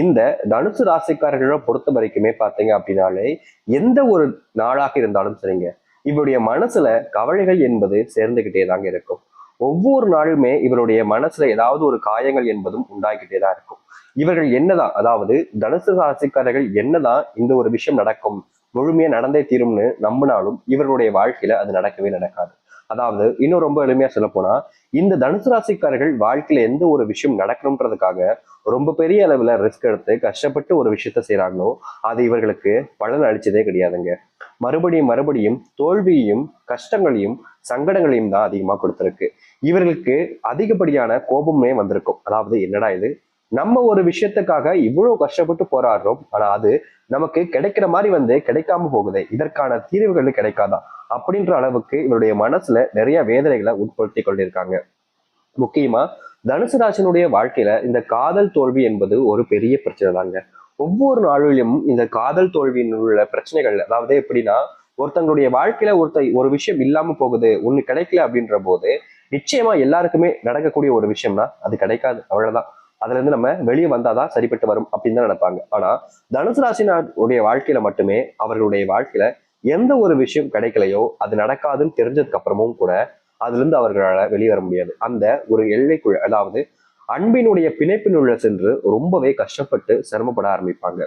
இந்த தனுசு ராசிக்காரர்களை பொறுத்த வரைக்குமே பார்த்தீங்க அப்படின்னாலே எந்த ஒரு நாளாக இருந்தாலும் சரிங்க. இவருடைய மனசுல கவலைகள் என்பது சேர்ந்துகிட்டே தாங்க இருக்கும். ஒவ்வொரு நாளுமே இவருடைய மனசுல ஏதாவது ஒரு காயங்கள் என்பதும் உண்டாகிட்டே தான் இருக்கும். இவர்கள் என்னதான் அதாவது தனுசு ராசிக்காரர்கள் என்னதான் இந்த ஒரு விஷயம் நடக்கும் முழுமையா நடந்தே தீரும்னு நம்பினாலும் இவர்களுடைய வாழ்க்கையில அது நடக்கவே நடக்காது. அதாவது இன்னும் ரொம்ப எளிமையா சொல்ல போனா இந்த தனுசு ராசிக்காரர்கள் வாழ்க்கையில எந்த ஒரு விஷயம் நடக்கணுன்றதுக்காக ரொம்ப பெரிய அளவுல ரிஸ்க் எடுத்து கஷ்டப்பட்டு ஒரு விஷயத்த செய்யறாங்களோ அது இவர்களுக்கு பலன் அளிச்சதே கிடையாதுங்க. மறுபடியும் மறுபடியும் தோல்வியையும் கஷ்டங்களையும் சங்கடங்களையும் தான் அதிகமா கொடுத்திருக்கு. இவர்களுக்கு அதிகப்படியான கோபமே வந்திருக்கும். அதாவது என்னடா இது? நம்ம ஒரு விஷயத்துக்காக இவ்வளவு கஷ்டப்பட்டு போராடுறோம். ஆனா அது நமக்கு கிடைக்கிற மாதிரி வந்து கிடைக்காம போகுது. இதற்கான தீர்வுகள் கிடைக்காதா? அப்படின்ற அளவுக்கு இவருடைய மனசுல நிறைய வேதனைகளை உட்படுத்தி கொண்டிருக்காங்க. முக்கியமா தனுசு ராசினுடைய வாழ்க்கையில இந்த காதல் தோல்வி என்பது ஒரு பெரிய பிரச்சனை தாங்க. ஒவ்வொரு நாளிலும் இந்த காதல் தோல்வியின் உள்ள பிரச்சனைகள் அதாவது எப்படின்னா ஒருத்தங்களுடைய வாழ்க்கையில ஒருத்த ஒரு விஷயம் இல்லாம போகுது ஒண்ணு கிடைக்கல அப்படின்ற போது நிச்சயமா எல்லாருக்குமே நடக்கக்கூடிய ஒரு விஷயம்னா அது கிடைக்காது. அவ்வளவுதான். அதுல இருந்து நம்ம வெளியே வந்தாதான் சரிப்பட்டு வரும் அப்படின்னு தான் நினைப்பாங்க. ஆனா தனுசு ராசினாருடைய வாழ்க்கையில மட்டுமே அவர்களுடைய வாழ்க்கையில எந்த ஒரு விஷயம் கிடைக்கலையோ அது நடக்காதுன்னு தெரிஞ்சதுக்கு அப்புறமும் கூட அதுல இருந்து அவர்களால் வெளியே வர முடியாது. அந்த ஒரு எல்லைக்குள் அதாவது அன்பினுடைய பிணைப்பினுள்ள சென்று ரொம்பவே கஷ்டப்பட்டு சிரமப்பட ஆரம்பிப்பாங்க.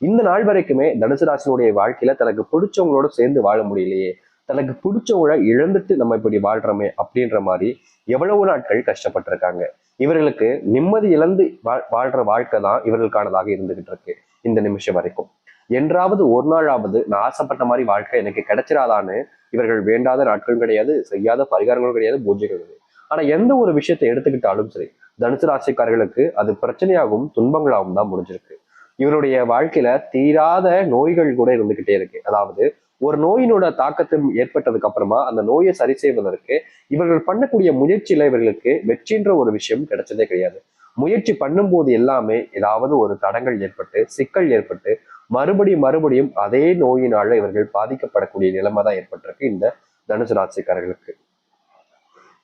இந்த நாள் வரைக்குமே தனுசு ராசினுடைய வாழ்க்கையில தனக்கு பிடிச்சவங்களோட சேர்ந்து வாழ முடியலையே தனக்கு பிடிச்சவங்கள இழந்துட்டு நம்ம இப்படி வாழ்றோமே அப்படின்ற மாதிரி எவ்வளவு நாட்கள் கஷ்டப்பட்டிருக்காங்க. இவர்களுக்கு நிம்மதி இழந்து வாழ் வாழ்ற வாழ்க்கை தான் இவர்களுக்கானதாக இருந்துகிட்டு இருக்கு இந்த நிமிஷம் வரைக்கும். என்றாவது ஒரு நாளாவது நான் ஆசைப்பட்ட மாதிரி வாழ்க்கை எனக்கு கிடைச்சிடாதான்னு இவர்கள் வேண்டாத நாட்களும் கிடையாது செய்யாத பரிகாரங்களும் கிடையாது பூஜைகள் கிடையாது. ஆனா எந்த ஒரு விஷயத்தை எடுத்துக்கிட்டாலும் சரி தனுசு ராசிக்காரர்களுக்கு அது பிரச்சனையாகவும் துன்பங்களாகவும் தான் முடிஞ்சிருக்கு. இவருடைய வாழ்க்கையில தீராத நோய்கள் கூட இருந்துகிட்டே இருக்கு. அதாவது ஒரு நோயினோட தாக்கத்தும் ஏற்பட்டதுக்கு அப்புறமா அந்த நோயை சரி செய்வதற்கு இவர்கள் பண்ணக்கூடிய முயற்சியில இவர்களுக்கு வெற்றின்ற ஒரு விஷயம் கிடைச்சதே கிடையாது. முயற்சி பண்ணும்போது எல்லாமே ஏதாவது ஒரு தடங்கள் ஏற்பட்டு சிக்கல் ஏற்பட்டு மறுபடியும் மறுபடியும் அதே நோயினால இவர்கள் பாதிக்கப்படக்கூடிய நிலைமை தான் ஏற்பட்டிருக்கு இந்த தனுசு ராசிக்காரர்களுக்கு.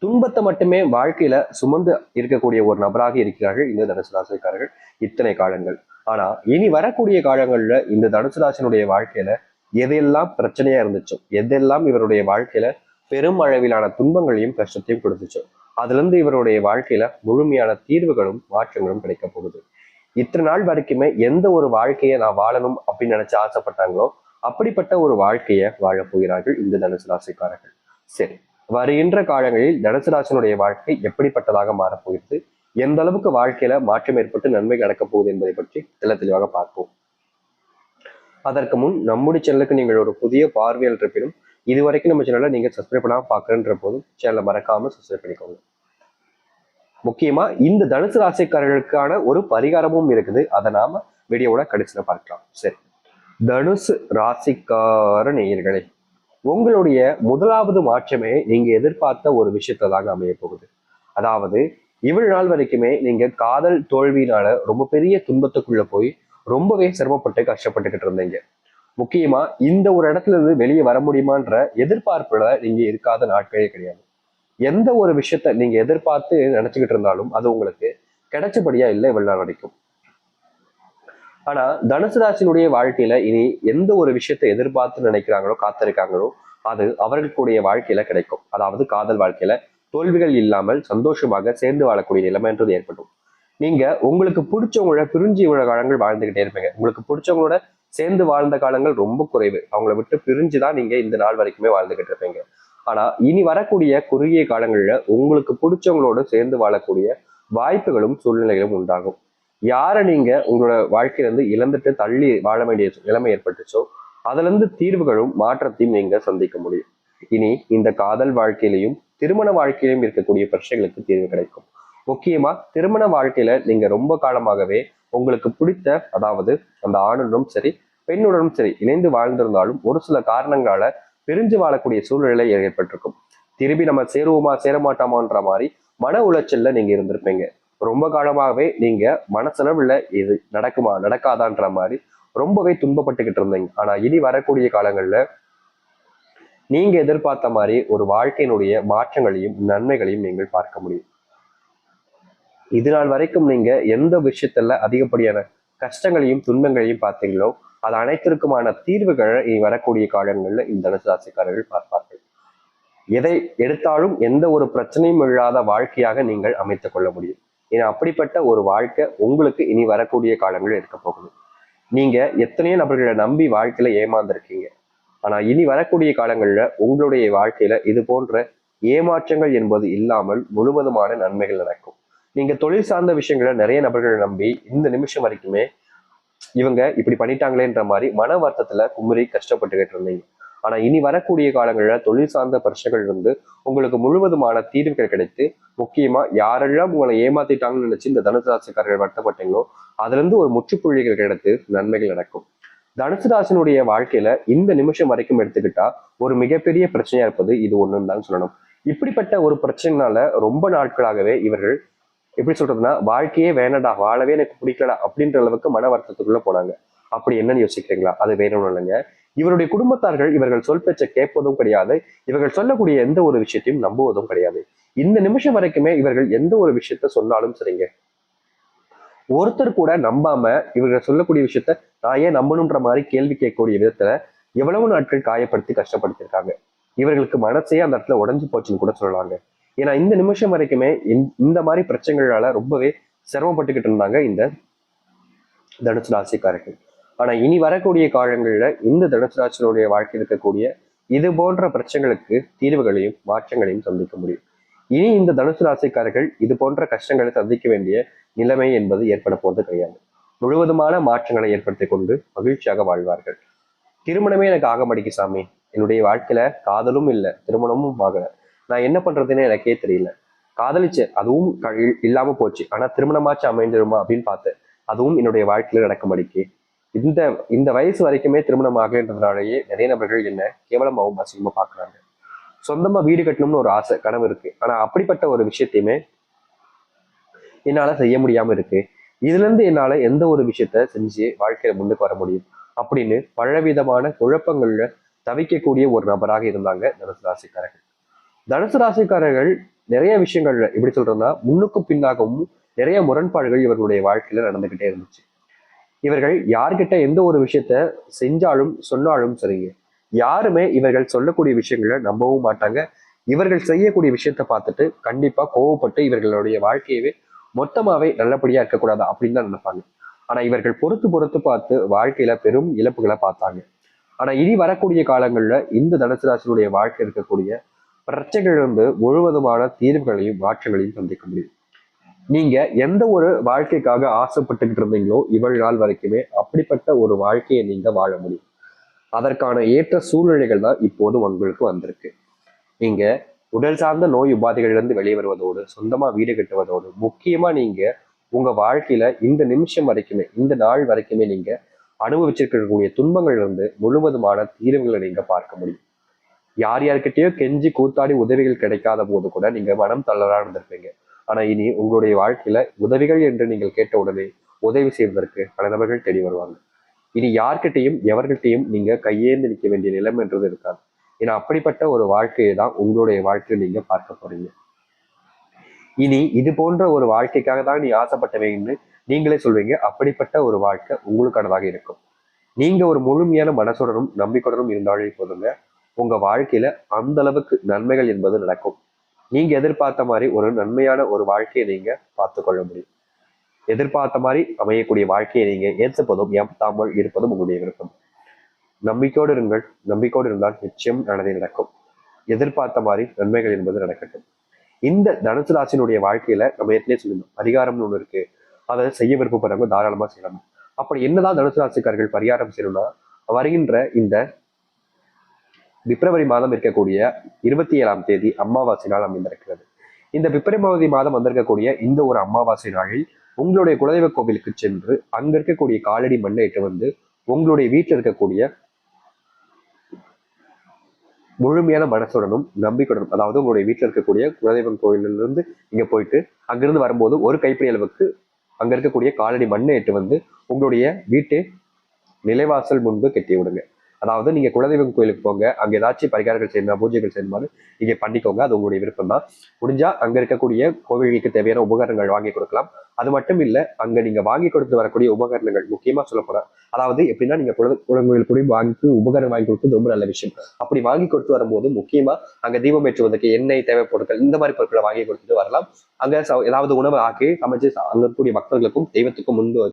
துன்பத்தை மட்டுமே வாழ்க்கையில சுமந்து இருக்கக்கூடிய ஒரு நபராக இருக்கிறார்கள் இந்த தனுசு ராசிக்காரர்கள் இத்தனை காலங்கள். ஆனா இனி வரக்கூடிய காலங்கள்ல இந்த தனுசு ராசினுடைய வாழ்க்கையில எதெல்லாம் பிரச்சனையா இருந்துச்சோ எதெல்லாம் இவருடைய வாழ்க்கையில பெரும் அளவிலான துன்பங்களையும் கஷ்டத்தையும் கொடுத்துச்சோ அதுல இருந்து இவருடைய வாழ்க்கையில முழுமையான தீர்வுகளும் மாற்றங்களும் கிடைக்க போகுது. இத்தனை நாள் வரைக்குமே எந்த ஒரு வாழ்க்கையை நான் வாழணும் அப்படின்னு நினைச்சு ஆசைப்பட்டாங்களோ அப்படிப்பட்ட ஒரு வாழ்க்கையை வாழப் போகிறார்கள் இந்த தனுசு ராசிக்காரர்கள் சரி வருகின்ற காலங்களில் தனுசு ராசினுடைய வாழ்க்கை எப்படிப்பட்டதாக மாறப்போகிறது எந்த அளவுக்கு வாழ்க்கையில மாற்றம் ஏற்பட்டு நன்மை நடக்க போகுது என்பதை பற்றி தெள்ள தெளிவாக பார்ப்போம். அதற்கு முன் நம்முடைய சேனலுக்கு நீங்கள் ஒரு புதிய பார்வையாளர் இருப்பினும் இது வரைக்கும் நம்ம சேனலை நீங்கள் சப்ஸ்கிரைப் பண்ணாமல் பார்க்குறன்ற போதும் சேனலை மறக்காமல் சப்ஸ்கிரைப் பண்ணிக்கோங்க. முக்கியமா இந்த தனுசு ராசிக்காரர்களுக்கான ஒரு பரிகாரமும் இருக்குது. அதை நாம வீடியோவோட கடைசியில் பார்க்கலாம். சரி. தனுசு ராசிக்கார நேயர்களே உங்களுடைய முதலாவது மாற்றமே நீங்க எதிர்பார்த்த ஒரு விஷயத்த தாங்க அமைய போகுது. அதாவது இவ்வளவு நாள் வரைக்குமே நீங்க காதல் தோல்வியினால ரொம்ப பெரிய துன்பத்துக்குள்ள போய் ரொம்பவே சிரமப்பட்டு கஷ்டப்பட்டுக்கிட்டு இருந்தீங்க. முக்கியமா இந்த ஒரு இடத்துல இருந்து வெளியே வர முடியுமான்ற எதிர்பார்ப்புல நீங்க இருக்காத நாட்களே கிடையாது. எந்த ஒரு விஷயத்த நீங்க எதிர்பார்த்து நினைச்சுக்கிட்டு இருந்தாலும் அது உங்களுக்கு கிடைச்சபடியா இல்லை இவ்வளவு நாள் வரைக்கும். ஆனா தனுசு ராசினுடைய வாழ்க்கையில இனி எந்த ஒரு விஷயத்தை எதிர்பார்த்து நினைக்கிறாங்களோ காத்திருக்காங்களோ அது அவர்களுடைய வாழ்க்கையில கிடைக்கும். அதாவது காதல் வாழ்க்கையில தோல்விகள் இல்லாமல் சந்தோஷமாக சேர்ந்து வாழக்கூடிய நிலைமைன்றது ஏற்படும். நீங்க உங்களுக்கு பிடிச்சவங்களோட பிரிஞ்சு இவ்வளவு காலங்கள் வாழ்ந்துகிட்டே இருப்பீங்க. உங்களுக்கு பிடிச்சவங்களோட சேர்ந்து வாழ்ந்த காலங்கள் ரொம்ப குறைவு. அவங்கள விட்டு பிரிஞ்சு தான் நீங்க இந்த நாள் வரைக்குமே வாழ்ந்துகிட்டு இருப்பீங்க. ஆனா இனி வரக்கூடிய குறுகிய காலங்கள்ல உங்களுக்கு பிடிச்சவங்களோட சேர்ந்து வாழக்கூடிய வாய்ப்புகளும் சூழ்நிலைகளும் உண்டாகும். யாரை நீங்க உங்களோட வாழ்க்கையில இருந்து இழந்துட்டு தள்ளி வாழ வேண்டிய நிலைமை ஏற்பட்டுச்சோ அதுல இருந்து தீர்வுகளும் மாற்றத்தையும் நீங்க சந்திக்க முடியும். இனி இந்த காதல் வாழ்க்கையிலையும் திருமண வாழ்க்கையிலும் இருக்கக்கூடிய பிரச்சனைகளுக்கு தீர்வு கிடைக்கும். முக்கியமா திருமண வாழ்க்கையில நீங்க ரொம்ப காலமாகவே உங்களுக்கு பிடித்த அதாவது அந்த ஆணுடனும் சரி பெண்ணுடனும் சரி இணைந்து வாழ்ந்திருந்தாலும் ஒரு சில காரணங்களால பிரிஞ்சு வாழக்கூடிய சூழ்நிலை ஏற்பட்டிருக்கும். திரும்பி நம்ம சேருவோமா சேரமாட்டோமான்ற மாதிரி மன உளைச்சல்ல நீங்க இருந்திருப்பீங்க. ரொம்ப காலமாகவே நீங்க மனசளவுல இது நடக்குமா நடக்காதான்ற மாதிரி ரொம்பவே துன்பப்பட்டுக்கிட்டு இருந்தீங்க. ஆனா இனி வரக்கூடிய காலங்கள்ல நீங்க எதிர்பார்த்த மாதிரி ஒரு வாழ்க்கையினுடைய மாற்றங்களையும் நன்மைகளையும் நீங்கள் பார்க்க முடியும். இது நாள் வரைக்கும் நீங்க எந்த விஷயத்துல அதிகப்படியான கஷ்டங்களையும் துன்பங்களையும் பார்த்தீங்களோ அது அனைத்திற்குமான தீர்வுகளை இனி வரக்கூடிய காலங்களில் இந்த தனுசு ராசிக்காரர்கள் பார்ப்பார்கள். எதை எடுத்தாலும் எந்த ஒரு பிரச்சனையும் இல்லாத வாழ்க்கையாக நீங்கள் அமைத்துக் கொள்ள முடியும். ஏன்னா அப்படிப்பட்ட ஒரு வாழ்க்கை உங்களுக்கு இனி வரக்கூடிய காலங்களில் இருக்க போகுது. நீங்க எத்தனையோ நபர்களை நம்பி வாழ்க்கையில ஏமாந்துருக்கீங்க. ஆனா இனி வரக்கூடிய காலங்கள்ல உங்களுடைய வாழ்க்கையில இது போன்ற ஏமாற்றங்கள் என்பது இல்லாமல் முழுவதுமான நன்மைகள் நடக்கும். நீங்க தொழில் சார்ந்த விஷயங்களை நிறைய நபர்களை நம்பி இந்த நிமிஷம் வரைக்குமே இவங்க இப்படி பண்ணிட்டாங்களேன்ற மாதிரி மன வருத்தத்துல குமுறி கஷ்டப்பட்டுக்கிட்டு இருந்தீங்க. ஆனா இனி வரக்கூடிய காலங்களில் தொழில் சார்ந்த பிரச்சனைகள் இருந்து உங்களுக்கு முழுவதுமான தீர்வுகள் கிடைத்து முக்கியமா யாரெல்லாம் உங்களை ஏமாத்திட்டாங்கன்னு நினைச்சு இந்த தனுசு ராசிக்காரர்கள் வருத்தப்பட்டீங்களோ அதுல இருந்து ஒரு முற்றுப்புள்ளிகள் கிடைத்து நன்மைகள் நடக்கும். தனுசு ராசினுடைய வாழ்க்கையில இந்த நிமிஷம் வரைக்கும் எடுத்துக்கிட்டா ஒரு மிகப்பெரிய பிரச்சனையா இருப்பது இது ஒண்ணுன்னு தான் சொல்லணும். இப்படிப்பட்ட ஒரு பிரச்சனைனால ரொம்ப நாட்களாகவே இவர்கள் எப்படி சொல்றதுன்னா வாழ்க்கையே வேணடா வாழவே எனக்கு பிடிக்கலடா அப்படின்ற அளவுக்கு மன வருத்தத்துக்குள்ள போனாங்க. அப்படி என்னன்னு யோசிக்கிறீங்களா? அது வேணும்னு இல்லைங்க. இவருடைய குடும்பத்தார்கள் இவர்கள் சொல் பேச்சை கேட்பதும் கிடையாது. இவர்கள் சொல்லக்கூடிய எந்த ஒரு விஷயத்தையும் நம்புவதும் கிடையாது. இந்த நிமிஷம் வரைக்குமே இவர்கள் எந்த ஒரு விஷயத்த சொன்னாலும் சரிங்க. ஒருத்தர் கூட நம்பாம இவர்கள் சொல்லக்கூடிய விஷயத்த நான் ஏன் நம்பணுன்ற மாதிரி கேள்வி கேட்கக்கூடிய விதத்துல எவ்வளவு நாட்கள் காயப்படுத்தி கஷ்டப்படுத்திருக்காங்க. இவர்களுக்கு மனசே அந்த இடத்துல உடஞ்சு போச்சுன்னு கூட சொல்லலாங்க. ஏன்னா இந்த நிமிஷம் வரைக்குமே இந்த- இந்த மாதிரி பிரச்சனைகளால ரொம்பவே சிரமப்பட்டுக்கிட்டு இருந்தாங்க இந்த தனுசு ராசிக்காரர்கள். ஆனா இனி வரக்கூடிய காலங்கள்ல இந்த தனுசு ராசியினுடைய வாழ்க்கையில் இருக்கக்கூடிய இது போன்ற பிரச்சனைகளுக்கு தீர்வுகளையும் மாற்றங்களையும் சந்திக்க முடியும். இனி இந்த தனுசு ராசிக்காரர்கள் இது போன்ற கஷ்டங்களை சந்திக்க வேண்டிய நிலைமை என்பது ஏற்பட போவது கிடையாது. முழுவதுமான மாற்றங்களை ஏற்படுத்தி கொண்டு மகிழ்ச்சியாக வாழ்வார்கள். திருமணமே எனக்கு ஆக மாட்டேங்குது சாமி. என்னுடைய வாழ்க்கையில காதலும் இல்லை திருமணமும் ஆகலை. நான் என்ன பண்றதுன்னு எனக்கே தெரியல. காதலிச்சேன் அதுவும் இல்லாம போச்சு. ஆனா திருமணமாச்சு அமைஞ்சிருமா அப்படின்னு பார்த்தேன். அதுவும் என்னுடைய வாழ்க்கையில நடக்க மாட்டேங்கு இந்த இந்த வயசு வரைக்குமே திருமணம் ஆகன்றதுனாலேயே நிறைய நபர்கள் என்ன கேவலமாகவும் அசிங்கமா பாக்குறாங்க சொந்தமா வீடு கட்டணும்னு ஒரு ஆசை கனவு இருக்கு. ஆனா அப்படிப்பட்ட ஒரு விஷயத்தையுமே என்னால செய்ய முடியாம இருக்கு. இதுல இருந்து என்னால எந்த ஒரு விஷயத்த செஞ்சு வாழ்க்கையில முன்னுக்கு வர முடியும் அப்படின்னு பலவிதமான குழப்பங்கள்ல தவிக்கக்கூடிய ஒரு நபராக இருந்தாங்க தனுசு ராசிக்காரர்கள். தனுசு ராசிக்காரர்கள் நிறைய விஷயங்கள்ல எப்படி சொல்றதுன்னா முன்னுக்கும் பின்னாகவும் நிறைய முரண்பாடுகள் இவர்களுடைய வாழ்க்கையில நடந்துகிட்டே இருந்துச்சு. இவர்கள் யார்கிட்ட எந்த ஒரு விஷயத்த செஞ்சாலும் சொன்னாலும் சரிங்க யாருமே இவர்கள் சொல்லக்கூடிய விஷயங்களை நம்பவும் மாட்டாங்க. இவர்கள் செய்யக்கூடிய விஷயத்த பார்த்துட்டு கண்டிப்பா கோவப்பட்டு இவர்களுடைய வாழ்க்கையவே மொத்தமாவே நல்லபடியா இருக்கக்கூடாது அப்படின்னு தான் நினைப்பாங்க. ஆனா இவர்கள் பொறுத்து பொறுத்து பார்த்து வாழ்க்கையில பெரும் இழப்புகளை பார்த்தாங்க. ஆனா இனி வரக்கூடிய காலங்கள்ல இந்த தனுசு ராசியினுடைய வாழ்க்கை இருக்கக்கூடிய பிரச்சனைகளிலிருந்து முழுவதுமான தீர்வுகளையும் மாற்றங்களையும் சந்திக்க முடியும். நீங்க எந்த ஒரு வாழ்க்கைக்காக ஆசைப்பட்டுக்கிட்டு இருந்தீங்களோ இவ்வளவு நாள் வரைக்குமே அப்படிப்பட்ட ஒரு வாழ்க்கையை நீங்க வாழ முடியும். அதற்கான ஏற்ற சூழ்நிலைகள் தான் இப்போது உங்களுக்கு வந்திருக்கு. நீங்க உடல் சார்ந்த நோய் உபாதைகளிலிருந்து வெளியே வருவதோடு சொந்தமா வீடு கட்டுவதோடு முக்கியமா நீங்க உங்க வாழ்க்கையில இந்த நிமிஷம் வரைக்குமே இந்த நாள் வரைக்குமே நீங்க அனுபவிச்சிருக்கக்கூடிய துன்பங்கள்ல இருந்து முழுவதுமான தீர்வுகளை நீங்க பார்க்க முடியும். யார் யார்கிட்டயோ கெஞ்சி கூத்தாடி உதவிகள் கிடைக்காத போது கூட நீங்க மனம் தளரா இருந்திருப்பீங்க. ஆனா இனி உங்களுடைய வாழ்க்கையில உதவிகள் என்று நீங்கள் கேட்ட உடனே உதவி செய்வதற்கு பல நபர்கள் தேடி வருவாங்க. இனி யார்கிட்டையும் எவர்கிட்டையும் நீங்க கையேந்து நிற்க வேண்டிய நிலைமை என்றது இருக்காது. ஏன்னா அப்படிப்பட்ட ஒரு வாழ்க்கையை தான் உங்களுடைய வாழ்க்கையை நீங்க பார்க்க போறீங்க. இனி இது போன்ற ஒரு வாழ்க்கைக்காக தான் நீ ஆசைப்பட்டவைன்னு நீங்களே சொல்வீங்க. அப்படிப்பட்ட ஒரு வாழ்க்கை உங்களுக்கானதாக இருக்கும். நீங்க ஒரு முழுமையான மனசுடனும் நம்பிக்கையுடனும் இருந்தாலே போதுங்க. உங்க வாழ்க்கையில அந்த அளவுக்கு நன்மைகள் என்பது நடக்கும். நீங்க எதிர்பார்த்த மாதிரி ஒரு நன்மையான ஒரு வாழ்க்கையை நீங்க பார்த்து கொள்ள முடியும். எதிர்பார்த்த மாதிரி அமையக்கூடிய வாழ்க்கையை நீங்க ஏற்றுப்பதும் ஏற்றாமல் இருப்பதும் உங்களுடைய விருப்பம். நம்பிக்கையோடு இருங்கள். நம்பிக்கையோடு இருந்தால் நிச்சயம் நல்லதே நடக்கும். எதிர்பார்த்த மாதிரி நன்மைகள் என்பது நடக்கட்டும். இந்த தனுசு ராசினுடைய வாழ்க்கையில நம்ம ஏற்கனவே சொல்லணும் அதிகாரம்னு ஒன்று இருக்கு. அதை செய்ய விருப்பப்படுறவங்க தாராளமா செய்யலாம். அப்படி என்னதான் தனுசு ராசிக்காரர்கள் பரிகாரம் செய்யணும்னா வருகின்ற இந்த பிப்ரவரி மாதம் இருக்கக்கூடிய இருபத்தி ஏழாம் தேதி அமாவாசை நாள் அமைந்திருக்கிறது. இந்த பிப்ரவரி மாதம் வந்திருக்கக்கூடிய இந்த ஒரு அமாவாசை நாளில் உங்களுடைய குலதெய்வ கோவிலுக்கு சென்று அங்க இருக்கக்கூடிய காலடி மண்ணை ஏற்று வந்து உங்களுடைய வீட்டில் இருக்கக்கூடிய முழுமையான மனசுடனும் நம்பிக்கையுடனும் அதாவது உங்களுடைய வீட்டில் இருக்கக்கூடிய குலதெய்வம் கோயிலிருந்து இங்க போயிட்டு அங்கிருந்து வரும்போது ஒரு கைப்பிடி அளவுக்கு அங்க இருக்கக்கூடிய காலடி மண்ணை ஏற்று வந்து உங்களுடைய வீட்டு நிலைவாசல் முன்பு கட்டி விடுங்க அதாவது நீங்க குலதெய்வம் கோயிலுக்கு போங்க அங்க ஏதாச்சும் பரிகாரங்கள் செய்யணும் பூஜைகள் செய்யணுமான்னு நீங்க பண்ணிக்கோங்க. அது உங்களுடைய விருப்பம் தான் முடிஞ்சா அங்க இருக்கக்கூடிய கோவில்களுக்கு தேவையான உபகரணங்கள் வாங்கி கொடுக்கலாம். அது மட்டும் இல்ல அங்க நீங்க வாங்கி கொடுத்து வரக்கூடிய உபகரணங்கள் முக்கியமா சொல்ல அதாவது எப்படின்னா நீங்க குல குலங்கோயில் போய் வாங்கி உபகரணம் வாங்கி கொடுத்து ரொம்ப நல்ல விஷயம். அப்படி வாங்கி கொடுத்து வரும்போது முக்கியமா அங்க தீபம் ஏற்றுவதற்கு எண்ணெய் தேவை பொருட்கள் இந்த மாதிரி பொருட்களை வாங்கி கொடுத்துட்டு வரலாம். அங்க ஏதாவது உணவு ஆக்கி சமைச்சு அங்கே அங்க இருக்கக்கூடிய பக்தர்களுக்கும் தெய்வத்துக்கும் முன்பு